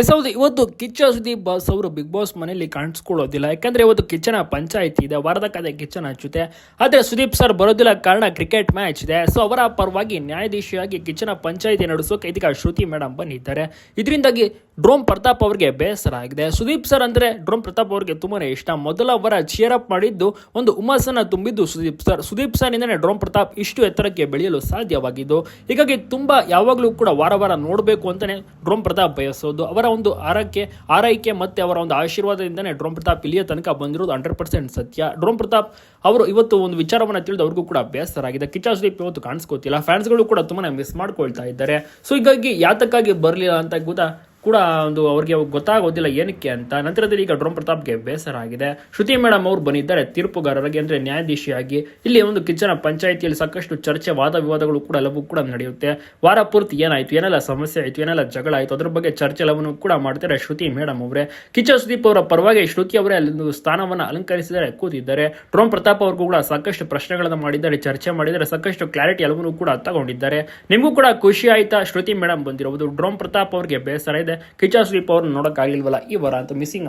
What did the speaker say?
S ಹೌದು ಇವತ್ತು Kichcha Sudeep boss ಅವರು ಬಿಗ್ ಬಾಸ್ ಮನೆಯಲ್ಲಿ ಕಾಣಿಸ್ಕೊಳ್ಳೋದಿಲ್ಲ. ಯಾಕಂದ್ರೆ ಇವತ್ತು ಕಿಚ್ಚನ ಪಂಚಾಯಿತಿ ಇದೆ, ವಾರದ ಕತೆ ಕಿಚ್ಚನ ಹಚ್ಚುತ್ತೆ. ಆದರೆ ಸುದೀಪ್ ಸರ್ ಬರೋದಿಲ್ಲ, ಕಾರಣ ಕ್ರಿಕೆಟ್ ಮ್ಯಾಚ್ ಇದೆ. ಸೊ ಅವರ ಪರವಾಗಿ ನ್ಯಾಯಾಧೀಶಿಯಾಗಿ ಕಿಚ್ಚನ ಪಂಚಾಯಿತಿ ನಡೆಸೋಕೆ ಇದೀಗ ಶ್ರುತಿ ಮೇಡಮ್ ಬಂದಿದ್ದಾರೆ. ಇದರಿಂದಾಗಿ ಡ್ರೋಮ್ ಪ್ರತಾಪ್ ಅವರಿಗೆ ಬೇಸರ ಆಗಿದೆ. ಸುದೀಪ್ ಸರ್ ಅಂದ್ರೆ ಡ್ರೋಮ್ ಪ್ರತಾಪ್ ಅವರಿಗೆ ತುಂಬಾನೇ ಇಷ್ಟ. ಮೊದಲ ವರ ಚಿಯರ್ ಅಪ್ ಮಾಡಿದ್ದು ಒಂದು ಉಮಾಸನ ತುಂಬಿದ್ದು ಸುದೀಪ್ ಸರ್. ಸುದೀಪ್ ಸರ್ ಇಂದನೇ ಡ್ರೋಮ್ ಪ್ರತಾಪ್ ಇಷ್ಟು ಎತ್ತರಕ್ಕೆ ಬೆಳೆಯಲು ಸಾಧ್ಯವಾಗಿದ್ದು, ಹೀಗಾಗಿ ತುಂಬಾ ಯಾವಾಗಲೂ ಕೂಡ ವಾರ ವಾರ ನೋಡಬೇಕು ಅಂತಲೇ ಡ್ರೋಮ್ ಪ್ರತಾಪ್ ಬಯಸೋದು. ಅವರ ಒಂದು ಆರೈಕೆ ಆರೈಕೆ ಮತ್ತೆ ಅವರ ಒಂದು ಆಶೀರ್ವಾದದಿಂದನೇ ಡ್ರೋಮ್ ಪ್ರತಾಪ್ ಇಲ್ಲಿಯ ತನಕ ಬಂದಿರೋದು ಹಂಡ್ರೆಡ್ ಪರ್ಸೆಂಟ್ ಸತ್ಯ. ಡ್ರೋಮ್ ಪ್ರತಾಪ್ ಅವರು ಇವತ್ತು ಒಂದು ವಿಚಾರವನ್ನ ತಿಳಿದು ಅವ್ರಿಗೂ ಕೂಡ ಬೇಸರ ಆಗಿದೆ. ಕಿಚ್ಚ ಸುದೀಪ್ ಇವತ್ತು ಕಾಣಿಸ್ಕೋತಿಲ್ಲ. ಫ್ಯಾನ್ಸ್ಗಳು ಕೂಡ ತುಂಬಾನೇ ಮಿಸ್ ಮಾಡ್ಕೊಳ್ತಾ ಇದ್ದಾರೆ. ಸೊ ಹೀಗಾಗಿ ಯಾತಕ್ಕಾಗಿ ಬರಲಿಲ್ಲ ಅಂತ ಗೊತ್ತಾ? ಕೂಡ ಒಂದು ಅವ್ರಿಗೆ ಗೊತ್ತಾಗೋದಿಲ್ಲ ಏನಕ್ಕೆ ಅಂತ. ನಂತರದಲ್ಲಿ ಈಗ ಡ್ರೋಮ್ ಪ್ರತಾಪ್ಗೆ ಬೇಸರ ಆಗಿದೆ. ಶ್ರುತಿ ಮೇಡಮ್ ಅವರು ಬಂದಿದ್ದಾರೆ ತೀರ್ಪುಗಾರರಾಗಿ ಅಂದ್ರೆ ನ್ಯಾಯಾಧೀಶಿಯಾಗಿ ಇಲ್ಲಿ ಒಂದು ಕಿಚ್ಚನ ಪಂಚಾಯಿತಿಯಲ್ಲಿ ಸಾಕಷ್ಟು ಚರ್ಚೆ, ವಾದ ವಿವಾದಗಳು ಕೂಡ ಎಲ್ಲವೂ ಕೂಡ ನಡೆಯುತ್ತೆ. ವಾರ ಪೂರ್ತಿ ಏನಾಯ್ತು, ಏನೆಲ್ಲ ಸಮಸ್ಯೆ ಆಯ್ತು, ಏನೆಲ್ಲ ಜಗಳ ಆಯ್ತು, ಅದ್ರ ಬಗ್ಗೆ ಚರ್ಚೆ ಎಲ್ಲವನ್ನು ಕೂಡ ಮಾಡ್ತಾರೆ ಶ್ರುತಿ ಮೇಡಮ್ ಅವರೇ. ಕಿಚ್ಚ ಸುದೀಪ್ ಅವರ ಪರವಾಗಿ ಶ್ರುತಿ ಅವರೇ ಅಲ್ಲಿ ಒಂದು ಸ್ಥಾನವನ್ನು ಅಲಂಕರಿಸಿದರೆ ಕೂತಿದ್ದಾರೆ. ಡ್ರೋಮ್ ಪ್ರತಾಪ್ ಅವ್ರಿಗೂ ಕೂಡ ಸಾಕಷ್ಟು ಪ್ರಶ್ನೆಗಳನ್ನು ಮಾಡಿದ್ದಾರೆ, ಚರ್ಚೆ ಮಾಡಿದ್ದಾರೆ, ಸಾಕಷ್ಟು ಕ್ಲಾರಿಟಿ ಎಲ್ಲವನ್ನೂ ಕೂಡ ತಗೊಂಡಿದ್ದಾರೆ. ನಿಮಗೂ ಕೂಡ ಖುಷಿ ಆಯ್ತಾ ಶ್ರುತಿ ಮೇಡಮ್ ಬಂದಿರೋದು? ಡ್ರೋಮ್ ಪ್ರತಾಪ್ ಅವ್ರಿಗೆ ಬೇಸರ ಇದೆ. ಕಿಚ್ಚ ಸುದೀಪ್ ಅವ್ರನ್ನ ನೋಡೋಕ್ಕಾಗಲಿಲ್ವಲ್ಲ ಈ ವಾರ ಅಂತ ಮಿಸ್ಸಿಂಗ್